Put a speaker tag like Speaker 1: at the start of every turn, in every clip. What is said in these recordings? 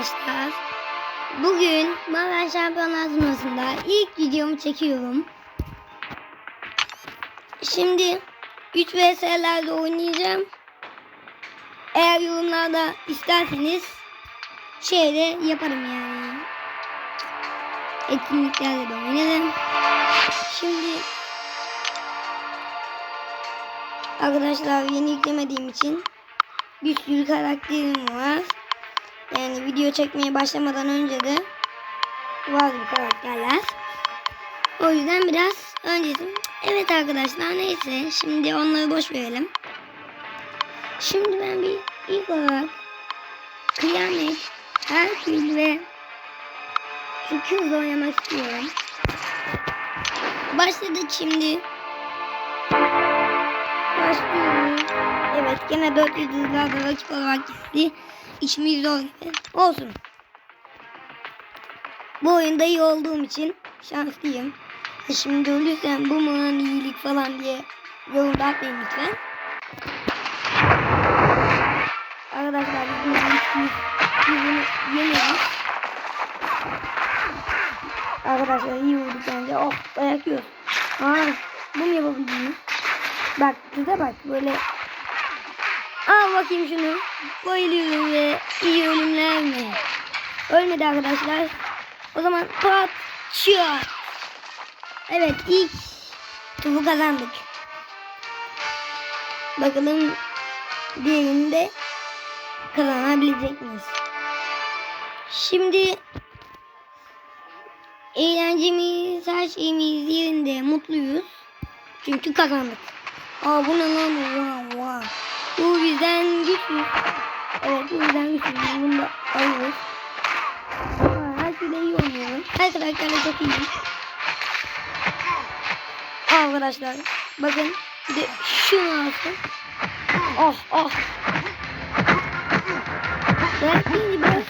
Speaker 1: arkadaşlar. Bugün Maven Şampiyonlar Turnuvası'nda ilk videomu çekiyorum. Şimdi 3 vs'lerde oynayacağım. Eğer yorumlarda isterseniz şeyde yaparım yani. Etkinliklerde de oynarım. Şimdi arkadaşlar yeni yüklemediğim için bir sürü karakterim var. Yani video çekmeye başlamadan önce de var bu karakterler. O yüzden biraz öncesi. Evet arkadaşlar neyse şimdi onları boş verelim. Şimdi ben bir ilk olarak Kıyamet, Herkül ve kızla oynamak istiyorum. Başladık şimdi. Başlıyoruz. Evet gene 400 yıldızlarda rakip olarak gitti. İçimiz zor. Olsun. Bu oyunda iyi olduğum için şanslıyım. Ha, Şimdi ölürsem bu mu iyilik falan diye yorumda atmayın lütfen. Arkadaşlar biz bunu biz, biz bunu yemiyoruz. Arkadaşlar iyi vurduk bence. Oh dayak yiyoruz. Aa, bu mu yapabildiğini? Bak kıza bak böyle. Al bakayım şunu. Bayılıyorum ve iyi ölümler mi? Ölmedi arkadaşlar. O zaman pat. Evet ilk turu kazandık. Bakalım diğerinde kazanabilecek miyiz? Şimdi eğlencemiz, her şeyimiz yerinde, mutluyuz. Çünkü kazandık. Aa bu ne lan? Wow, wow. Bu bizden güçlü. Evet bu bizden güçlü. Bunu da alıyoruz. Aa, her şeyde iyi oynuyorum. Karakterle çok iyiyim. Arkadaşlar bakın de şunu alsın. Oh oh. Ben iyi biraz.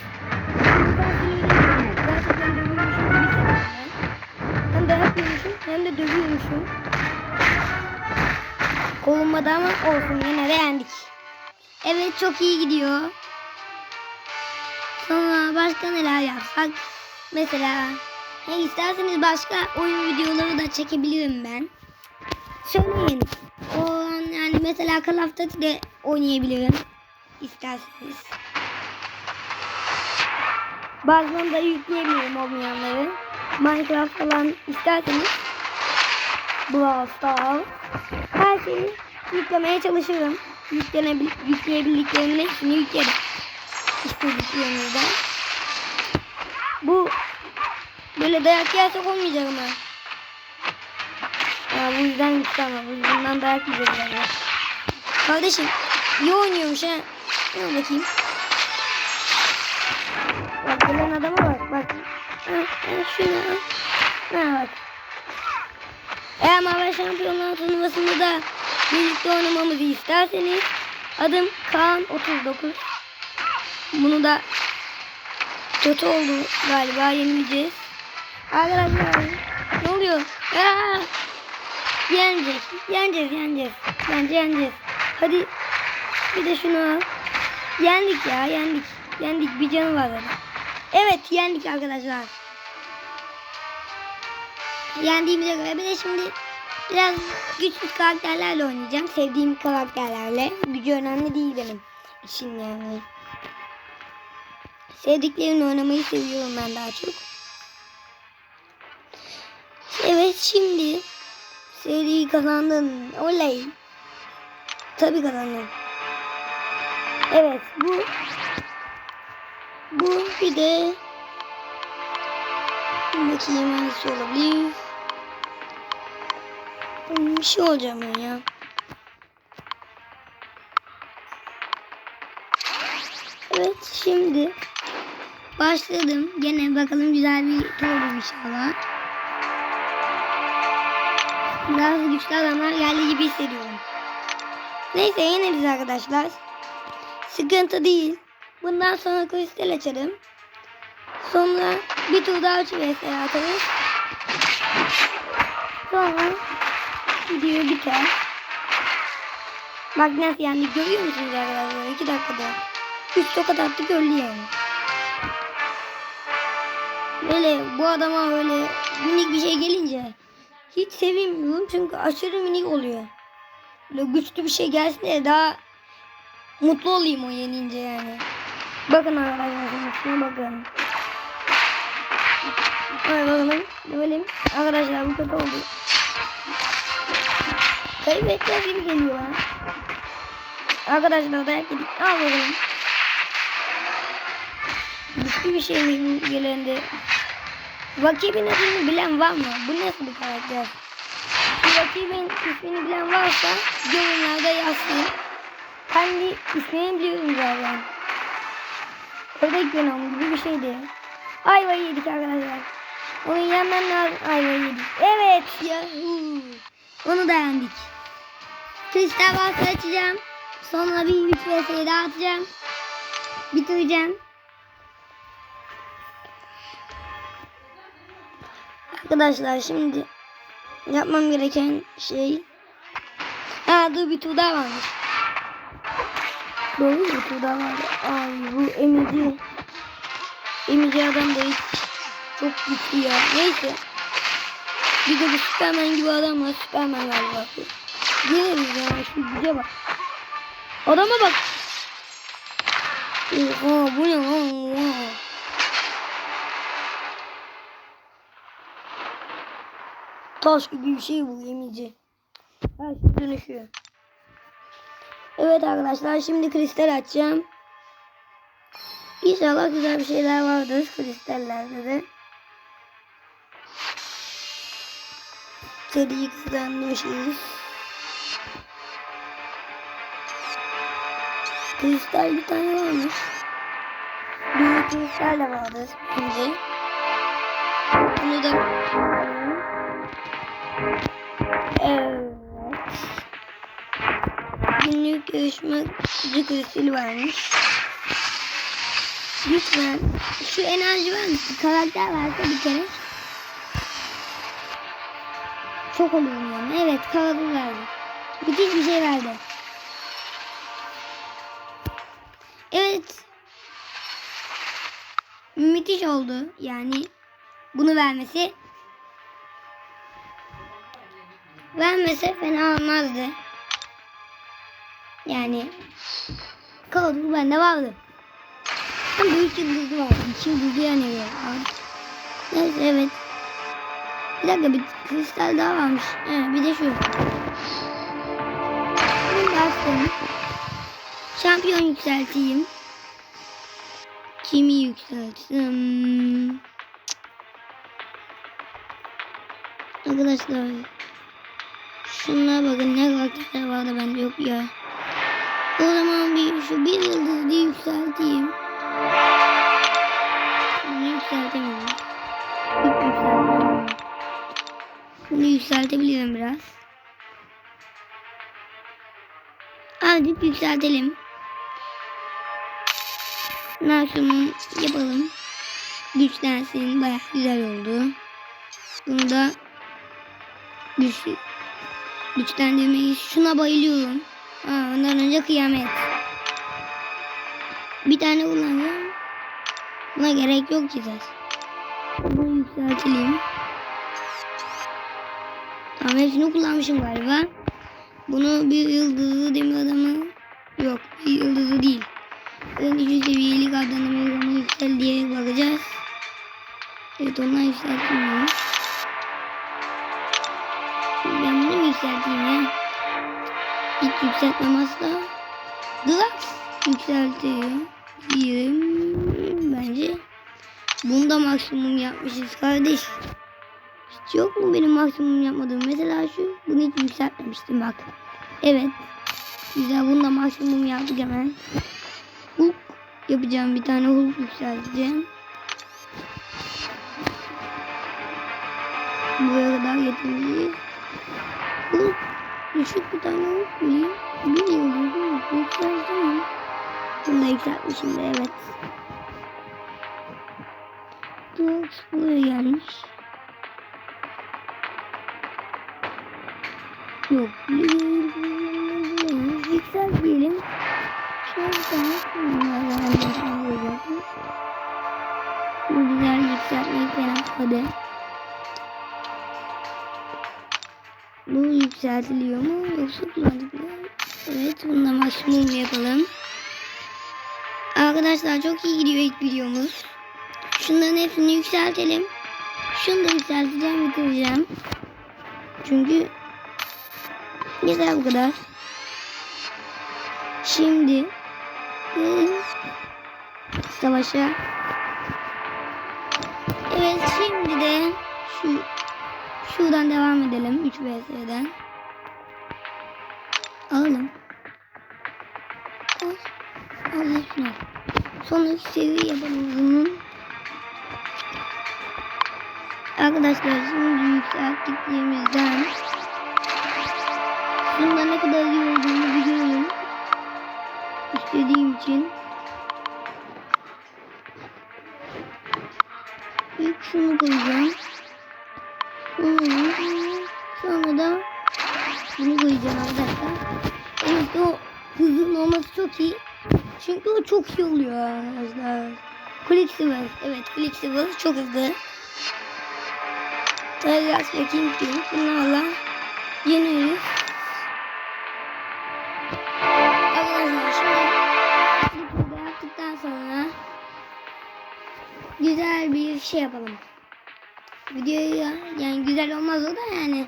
Speaker 1: Hem dayak yiyormuşum hem de dövüyormuşum. Kolunmadı ama olsun yine de yendik. Evet çok iyi gidiyor. Sonra başka neler yapsak? Mesela he, isterseniz başka oyun videoları da çekebilirim ben. Söyleyin. O an yani mesela Call of Duty de oynayabilirim. isterseniz. Bazen de yükleyebilirim olmayanları. Minecraft falan isterseniz. Brawl Stars. Her şeyi yüklemeye çalışırım. Yükleyebildiklerinin hepsini yüklerim. İstediklerimizden. Bu böyle dayak yersek olmayacak ama. Ya bu yüzden gitti ama bu yüzden dayak yiyeceğiz yani. Kardeşim iyi oynuyormuş ha. Ne bakayım. Bak gelen adama bak bak. Ha, ha, şuna. Ha bak. Eğer Mavi Şampiyonlar turnuvasında da birlikte oynamamızı isterseniz adım Kaan 39. Bunu da kötü oldu galiba yenileceğiz. Arkadaşlar ne oluyor? Aa! Yeneceğiz, yeneceğiz, yeneceğiz. Bence yeneceğiz. Hadi bir de şunu al. Yendik ya, yendik. Yendik, bir canı var zaten. Evet, yendik arkadaşlar. Yendiğimize göre bir de şimdi biraz güçsüz karakterlerle oynayacağım. Sevdiğim karakterlerle. Gücü önemli değil benim için yani. Sevdiklerimle oynamayı seviyorum ben daha çok. Evet şimdi seriyi kazandın. Oley. Tabii kazandın. Evet bu bu bir de bakayım hangisi olabilir. Bir şey olacağım ben ya. Evet şimdi başladım. Gene bakalım güzel bir tur inşallah. Biraz güçlü adamlar geldi gibi hissediyorum. Neyse yeneriz arkadaşlar. Sıkıntı değil. Bundan sonra kristal açarım. Sonra bir tur daha 3 vs atarız. Sonra video biter. Bak nasıl yani görüyor musunuz arkadaşlar? 2 dakikada. 3 tokat attık öldü yani. Böyle bu adama öyle minik bir şey gelince hiç sevmiyorum çünkü aşırı minik oluyor. Böyle güçlü bir şey gelsin de daha mutlu olayım o yenince yani. Bakın arkadaşlar şuna bakın. Hadi bakalım. Böyle arkadaşlar bu kötü oldu. Kaybedeceğiz gibi geliyor. Arkadaşlar dayak yedik. Al bakalım. Güçlü bir şey mi gelendi? Rakibin adını bilen var mı? Bu nasıl bir karakter? Rakibin ismini bilen varsa yorumlarda yazsın. Kendi ismini biliyorum zaten. Ördek venom gibi bir şeydi. Ayvayı yedik arkadaşlar. Onu yenmem lazım. Ayvayı yedik. Evet ya. Onu da yendik. Kristal bastı açacağım. Sonra bir 3 vs daha atacağım. Bitireceğim. Arkadaşlar şimdi yapmam gereken şey Ha dur bir tur daha varmış. Doğru bir tur daha vardı. Ay bu emici. Emici adam da hiç çok güçlü ya. Neyse. Bir de bu Superman gibi adam var. Superman galiba. Geliriz ya şu güce bak. Adama bak. Oha bu ne lan? Oha. Taş gibi bir şey bu emici. Her şey dönüşüyor. Evet arkadaşlar şimdi kristal açacağım. İnşallah güzel bir şeyler vardır kristallerde de. Seriyi kazanmışız. Kristal bir tane varmış. Büyük kristal de vardır bence. Bunu da Evet. Günlük yarışmacı kristali varmış. Lütfen şu enerji var mı? Karakter varsa bir kere. Çok oluyorum yani. Evet karakter verdi. Bir şey verdi. Evet. Müthiş oldu. Yani bunu vermesi. Vermese fena olmazdı. Yani kalıbı bende vardı. Ama büyük yıldızı var. İki yıldızı yanıyor. Neyse evet. Bir dakika bir kristal daha varmış. Evet, bir de şu. Bunu bastım. Şampiyon yükselteyim. Kimi yükseltsem? Arkadaşlar Şunlara bakın ne karakterler vardı bende yok ya. O zaman bir şu bir yıldızı yükselteyim. Yükseltelim. Maksimum yapalım. Güçlensin. Baya güzel oldu. Bunu da güçlü güçlendirmeyi şuna bayılıyorum. Ha, ondan önce kıyamet. Bir tane kullanacağım. Buna gerek yok ki zaten. Bunu yükseltelim. Tamam hepsini kullanmışım galiba. Bunu bir yıldızlı demir adamı yok bir yıldızı değil. En düşük seviyeli adamı programı yüksel diye bakacağız. Evet onlar yükseltilmiyor. Ben bunu mu yükselteyim ya? Hiç yükseltmem asla. Glass yükseltiyor. Diyelim bence. Bunu da maksimum yapmışız kardeş. Yok mu benim maksimum yapmadığım? Mesela şu. Bunu hiç yükseltmemiştim bak. Evet. Güzel bunu da maksimum yaptık hemen. Hulk yapacağım. Bir tane Hulk yükselteceğim. Buraya kadar getireceğiz. Hulk düşük bir tane Hulk bulayım. Bir yıldız yükselteceğim. Bunu da yükseltmişim de evet. Hulk buraya gelmiş. Yok. Yüksel diyelim. Şöyle bir tane Bu güzel yükseltmeyi falan hadi. Bu yükseltiliyor mu yoksa kullandık mı? Evet bununla maksimum yapalım. Arkadaşlar çok iyi gidiyor ilk videomuz. Şunların hepsini yükseltelim. Şunu da yükselteceğim bitireceğim. Çünkü yeter bu kadar. Şimdi e, savaşa Evet şimdi de şu şuradan devam edelim 3 vs'den. Alalım. Al. Al şunu. Sonraki yapalım bunun. Arkadaşlar şimdi yükselttiklerimizden Şunda ne kadar iyi olduğunu biliyorum. İstediğim için. İlk şunu koyacağım. Sonra da bunu koyacağım arkadaşlar. Evet o hızın olması çok iyi. Çünkü o çok iyi oluyor arkadaşlar. Flexible. Evet flexible çok hızlı. Telgas ve King King bunlarla yeniyoruz. Şey yapalım. Videoyu yani güzel olmaz o da yani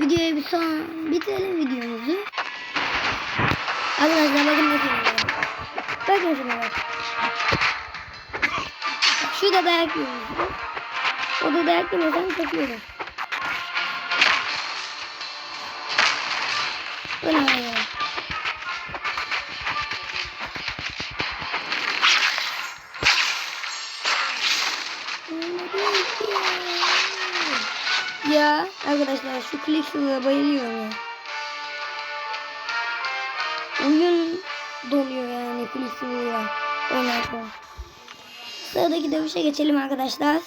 Speaker 1: videoyu bir son bitirelim videomuzu. Arkadaşlar bakın oluyor. Bakın şuna bak. Şurada dayak yiyoruz. O da dayak yemesen takıyorum. Bu ne? Ya şu şuraya bayılıyorum ya. Oyun donuyor yani şuraya oynarken. Sıradaki dövüşe geçelim arkadaşlar.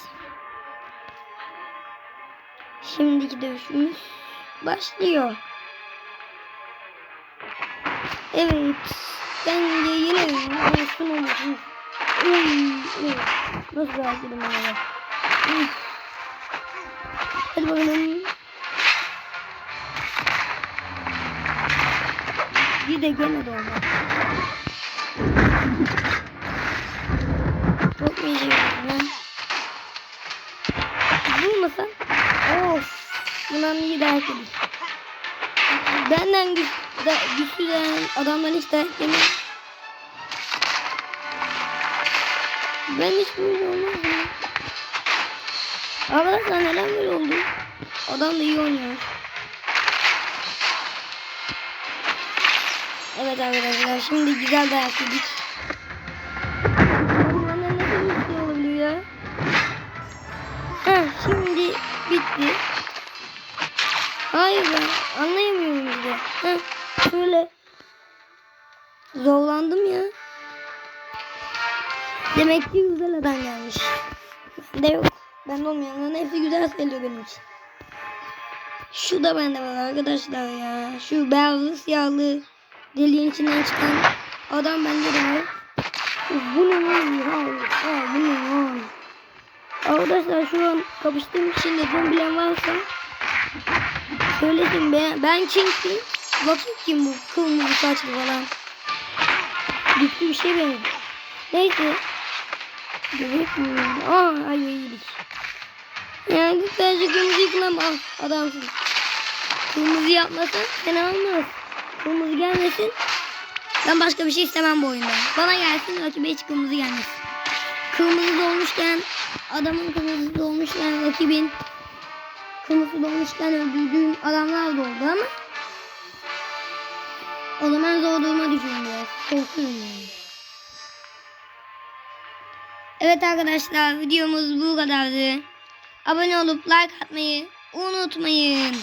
Speaker 1: Şimdiki dövüşümüz başlıyor. Evet. Bence yine olsun olmasın. Nasıl rahatladım ben ona. Uy. Hadi bakalım. Bir de gene de olmaz. Çok iyi lan. Vurmasan. Of. Bundan iyi dayak yedik. Benden güç, da, güçlü adamdan hiç dayak yemem. Ben hiç böyle olmaz ya. Arkadaşlar neden böyle oldu? Adam da iyi oynuyor. Evet arkadaşlar şimdi güzel dayak yedik. Nasıl bir şey olabiliyor ya? Heh, şimdi bitti. Hayır ben anlayamıyorum bile. Heh, şöyle zorlandım ya. Demek ki güzel adam gelmiş. Bende yok. Ben olmayanların hepsi güzel sayılıyor benim için. Şu da bende var arkadaşlar ya. Şu beyazlı siyahlı deliğin içinden çıkan adam bende de. Bu ne lan? Ya, ya, bu ne lan? Arkadaşlar şu an kapıştığım için de bilen varsa söylesin ben, ben King'im. Bakayım kim bu kırmızı saçlı falan. Güçlü bir şey benim. Neyse. Göbek mi? Aa ay yedik. Yani sadece kırmızı yıkılam al adamsın. Kırmızı yapmasan fena olmaz. Kırmızı gelmesin. Ben başka bir şey istemem bu oyunda. Bana gelsin rakibe hiç kırmızı gelmesin. Kırmızı dolmuşken adamın kırmızı dolmuşken rakibin kırmızı dolmuşken öldürdüğüm adamlar da oldu ama o zaman zor duruma düşüyorum biraz. Korkuyorum yani. Evet arkadaşlar videomuz bu kadardı. Abone olup like atmayı unutmayın.